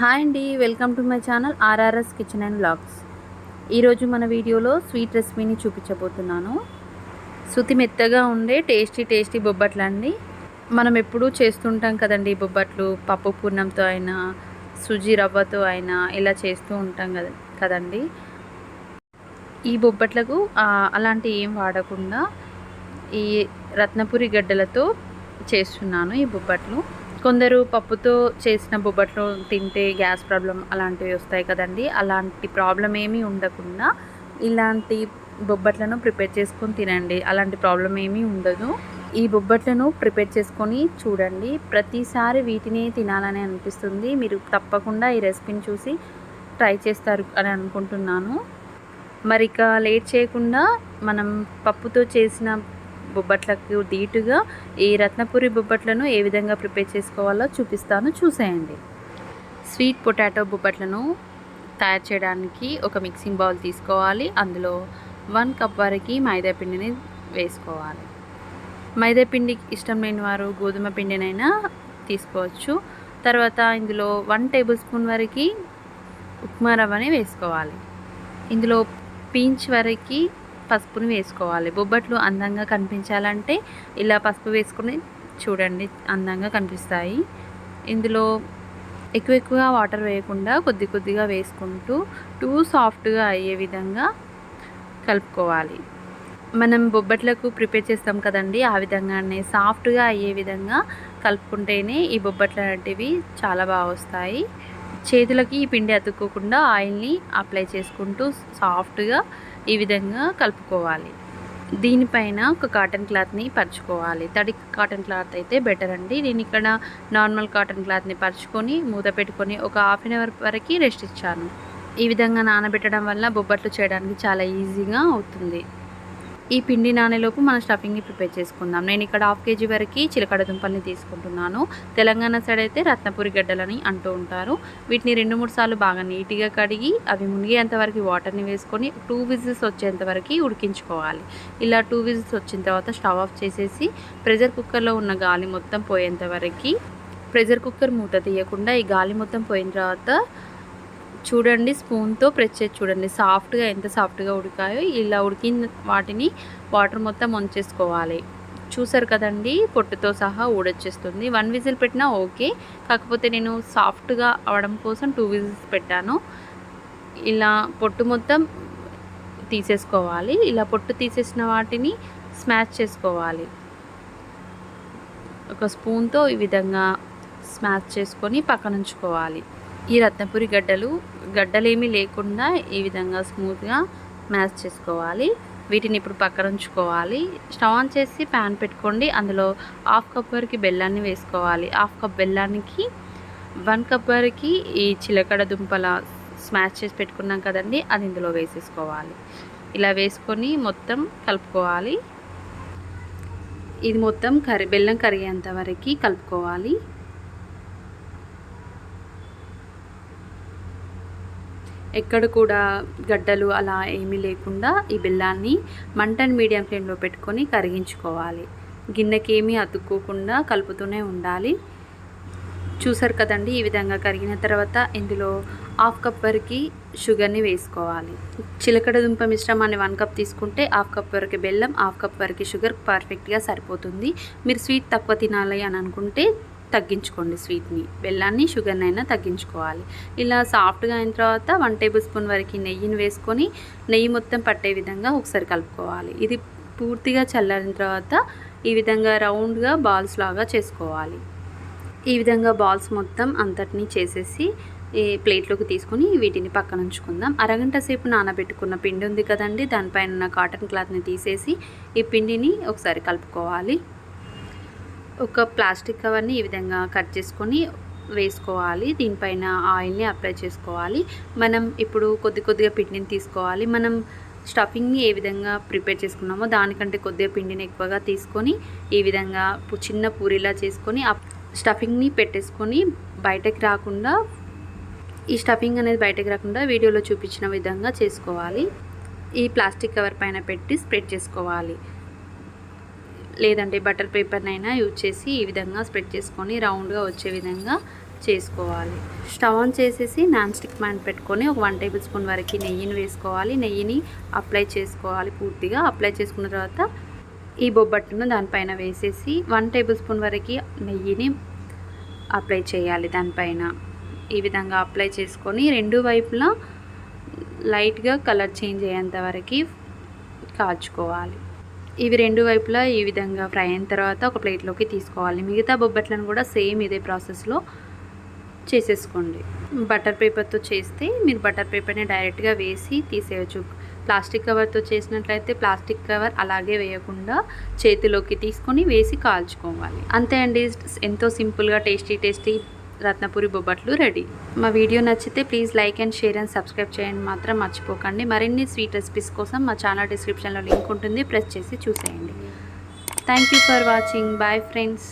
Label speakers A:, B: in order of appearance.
A: Hi అండి welcome to my channel RRS kitchen and blogs ఈరోజు మన వీడియోలో స్వీట్ రెసిపీని చూపించబోతున్నాను. శృతి మెత్తగా ఉండే టేస్టీ టేస్టీ బొబ్బట్లు అండి. మనం ఎప్పుడూ చేస్తుంటాం కదండి బొబ్బట్లు పప్పు పూర్ణంతో అయినా సుజీ రవ్వతో అయినా ఇలా చేస్తూ ఉంటాం కదా కదండి. ఈ బొబ్బట్లకు అలాంటి ఏం వాడకుండా ఈ రత్నపురి గడ్డలతో చేస్తున్నాను ఈ బొబ్బట్లు. కొందరు పప్పుతో చేసిన బొబ్బట్లు తింటే గ్యాస్ ప్రాబ్లం అలాంటివి వస్తాయి కదండి. అలాంటి ప్రాబ్లం ఏమీ ఉండకుండా ఇలాంటి బొబ్బట్లను ప్రిపేర్ చేసుకొని తినండి. అలాంటి ప్రాబ్లం ఏమీ ఉండదు. ఈ బొబ్బట్లను ప్రిపేర్ చేసుకొని చూడండి. ప్రతిసారి వీటిని తినాలని అనిపిస్తుంది. మీరు తప్పకుండా ఈ రెసిపీని చూసి ట్రై చేస్తారు అని అనుకుంటున్నాను. మరి ఇక లేట్ చేయకుండా మనం పప్పుతో చేసిన బొబ్బట్లకు దీటుగా ఈ రత్నపురి బొబ్బట్లను ఏ విధంగా ప్రిపేర్ చేసుకోవాలో చూపిస్తాను. చూసేయండి. స్వీట్ పొటాటో బొబ్బట్లను తయారు చేయడానికి ఒక మిక్సింగ్ బౌల్ తీసుకోవాలి. అందులో వన్ కప్ వరకు మైదా పిండిని వేసుకోవాలి. మైదా పిండి ఇష్టం లేని వారు గోధుమ పిండినైనా తీసుకోవచ్చు. తర్వాత ఇందులో వన్ టేబుల్ స్పూన్ వరకు ఉప్మా రవ్వని వేసుకోవాలి. ఇందులో పీంచ్ వరకు పసుపుని వేసుకోవాలి. బొబ్బట్లు అందంగా కనిపించాలంటే ఇలా పసుపు వేసుకుని చూడండి అందంగా కనిపిస్తాయి. ఇందులో ఎక్కువ ఎక్కువగా వాటర్ వేయకుండా కొద్ది కొద్దిగా వేసుకుంటూ టూ సాఫ్ట్గా అయ్యే విధంగా కలుపుకోవాలి. మనం బొబ్బట్లకు ప్రిపేర్ చేస్తాం కదండి ఆ విధంగానే సాఫ్ట్గా అయ్యే విధంగా కలుపుకుంటేనే ఈ బొబ్బట్లు అనేటివి చాలా బాగా వస్తాయి. చేతులకి ఈ పిండి అతుక్కోకుండా ఆయిల్ని అప్లై చేసుకుంటూ సాఫ్ట్గా ఈ విధంగా కలుపుకోవాలి. దీనిపైన ఒక కాటన్ క్లాత్ని పరుచుకోవాలి. తడి కాటన్ క్లాత్ అయితే బెటర్ అండి. నేను ఇక్కడ నార్మల్ కాటన్ క్లాత్ని పరుచుకొని మూత పెట్టుకొని ఒక హాఫ్ అన్ అవర్ వరకు రెస్ట్ ఇచ్చాను. ఈ విధంగా నానబెట్టడం వల్ల బొబ్బట్లు చేయడానికి చాలా ఈజీగా అవుతుంది. ఈ పిండి నానేలోపు మన స్టఫింగ్ని ప్రిపేర్ చేసుకుందాం. నేను ఇక్కడ హాఫ్ కేజీ వరకు చిలకడ దుంపల్ని తీసుకుంటున్నాను. తెలంగాణ సైడ్ అయితే రత్నపురి గడ్డలని అంటూ ఉంటారు. వీటిని రెండు మూడు సార్లు బాగా నీట్గా కడిగి అవి మునిగేంత వరకు వాటర్ని వేసుకొని టూ విజిల్స్ వచ్చేంత వరకు ఉడికించుకోవాలి. ఇలా టూ విజిల్స్ వచ్చిన తర్వాత స్టవ్ ఆఫ్ చేసేసి ప్రెషర్ కుక్కర్లో ఉన్న గాలి మొత్తం పోయేంత వరకు ప్రెషర్ కుక్కర్ మూత తీయకుండా ఈ గాలి మొత్తం పోయిన తర్వాత చూడండి స్పూన్తో ప్రెస్ చేసి చూడండి. సాఫ్ట్గా ఎంత సాఫ్ట్గా ఉడికాయో ఇలా ఉడికిన వాటిని వాటర్ మొత్తం వంచేసుకోవాలి చూసారు కదండి పొట్టుతో సహా ఊడొచ్చేస్తుంది. వన్ విజిల్ పెట్టినా ఓకే. కాకపోతే నేను సాఫ్ట్గా అవడం కోసం టూ విజిల్స్ పెట్టాను. ఇలా పొట్టు మొత్తం తీసేసుకోవాలి. ఇలా పొట్టు తీసేసిన వాటిని స్మాష్ చేసుకోవాలి. ఒక స్పూన్తో ఈ విధంగా స్మాష్ చేసుకొని పక్కనుంచుకోవాలి. ఈ రత్నపురి గడ్డలు గడ్డలేమీ లేకుండా ఈ విధంగా స్మూత్గా మ్యాష్ చేసుకోవాలి. వీటిని ఇప్పుడు పక్కన ఉంచుకోవాలి. స్టవ్ ఆన్ చేసి ప్యాన్ పెట్టుకోండి. అందులో హాఫ్ కప్ వరకు బెల్లాన్ని వేసుకోవాలి. హాఫ్ కప్ బెల్లానికి వన్ కప్ వరకు ఈ చిలకడ దుంపల స్మాష్ చేసి పెట్టుకున్నాం కదండి అది ఇందులో వేసేసుకోవాలి. ఇలా వేసుకొని మొత్తం కలుపుకోవాలి. ఇది మొత్తం కరి బెల్లం కరిగేంత వరకు కలుపుకోవాలి. ఎక్కడ కూడా గడ్డలు అలా ఏమీ లేకుండా ఈ బెల్లాన్ని మంటన్ మీడియం ఫ్లేమ్లో పెట్టుకొని కరిగించుకోవాలి. గిన్నెకి ఏమీ అతుక్కోకుండా కలుపుతూనే ఉండాలి. చూసారు కదండి ఈ విధంగా కరిగిన తర్వాత ఇందులో హాఫ్ కప్ వరకు షుగర్ని వేసుకోవాలి. చిలకడ దుంప మిశ్రమాన్ని వన్ కప్ తీసుకుంటే హాఫ్ కప్ వరకు బెల్లం హాఫ్ కప్ వరకు షుగర్ పర్ఫెక్ట్గా సరిపోతుంది. మీరు స్వీట్ తక్కువ తినాలి అని అనుకుంటే తగ్గించుకోండి స్వీట్ని. బెల్లాన్ని షుగర్ని అయినా తగ్గించుకోవాలి. ఇలా సాఫ్ట్గా అయిన తర్వాత వన్ టేబుల్ స్పూన్ వరకు నెయ్యిని వేసుకొని నెయ్యి మొత్తం పట్టే విధంగా ఒకసారి కలుపుకోవాలి. ఇది పూర్తిగా చల్లారిన తర్వాత ఈ విధంగా రౌండ్గా బాల్స్ లాగా చేసుకోవాలి. ఈ విధంగా బాల్స్ మొత్తం అంతటినీ చేసేసి ఈ ప్లేట్లోకి తీసుకొని వీటిని పక్కన ఉంచుకుందాం. అరగంట సేపు నానబెట్టుకున్న పిండి ఉంది కదండి దానిపైన ఉన్న కాటన్ క్లాత్ని తీసేసి ఈ పిండిని ఒకసారి కలుపుకోవాలి. ఒక ప్లాస్టిక్ కవర్ని ఈ విధంగా కట్ చేసుకొని వేసుకోవాలి. దీనిపైన ఆయిల్ని అప్లై చేసుకోవాలి. మనం ఇప్పుడు కొద్ది కొద్దిగా పిండిని తీసుకోవాలి. మనం స్టఫింగ్ని ఏ విధంగా ప్రిపేర్ చేసుకున్నామో దానికంటే కొద్దిగా పిండిని ఎక్కువగా తీసుకొని ఈ విధంగా చిన్న పూరిలా చేసుకొని ఆ స్టఫింగ్ని పెట్టేసుకొని బయటకు రాకుండా ఈ స్టఫింగ్ అనేది బయటకు రాకుండా వీడియోలో చూపించిన విధంగా చేసుకోవాలి. ఈ ప్లాస్టిక్ కవర్ పైన పెట్టి స్ప్రెడ్ చేసుకోవాలి. లేదంటే బటర్ పేపర్నైనా యూజ్ చేసి ఈ విధంగా స్ప్రెడ్ చేసుకొని రౌండ్గా వచ్చే విధంగా చేసుకోవాలి. స్టవ్ ఆన్ చేసేసి నాన్ స్టిక్ ప్యాన్ పెట్టుకొని ఒక వన్ టేబుల్ స్పూన్ వరకు నెయ్యిని వేసుకోవాలి. నెయ్యిని అప్లై చేసుకోవాలి పూర్తిగా. అప్లై చేసుకున్న తర్వాత ఈ బొబ్బట్టును దానిపైన వేసేసి వన్ టేబుల్ స్పూన్ వరకు నెయ్యిని అప్లై చేయాలి దానిపైన. ఈ విధంగా అప్లై చేసుకొని రెండు వైపులా లైట్గా కలర్ చేంజ్ అయ్యేంత వరకు కాల్చుకోవాలి ఇవి రెండు వైపులా ఈ విధంగా ఫ్రై అయిన తర్వాత ఒక ప్లేట్లోకి తీసుకోవాలి. మిగతా బొబ్బట్లను కూడా సేమ్ ఇదే ప్రాసెస్లో చేసేసుకోండి. బటర్ పేపర్తో చేస్తే మీరు బటర్ పేపర్ని డైరెక్ట్గా వేసి తీసేయచ్చు. ప్లాస్టిక్ కవర్తో చేసినట్లయితే ప్లాస్టిక్ కవర్ అలాగే వేయకుండా చేతిలోకి తీసుకొని వేసి కాల్చుకోవాలి. అంతే అండి. ఎంతో సింపుల్గా tasty tasty Ratnapuri bobbatlu ready. మా వీడియో నచ్చితే please like and share and subscribe చేయండి. మాత్రం మర్చిపోకండి. మరిన్ని స్వీట్ రెసిపీస్ కోసం మా ఛానల్ డిస్క్రిప్షన్లో లింక్ ఉంటుంది. ప్రెస్ చేసి చూసేయండి. Thank you for watching bye friends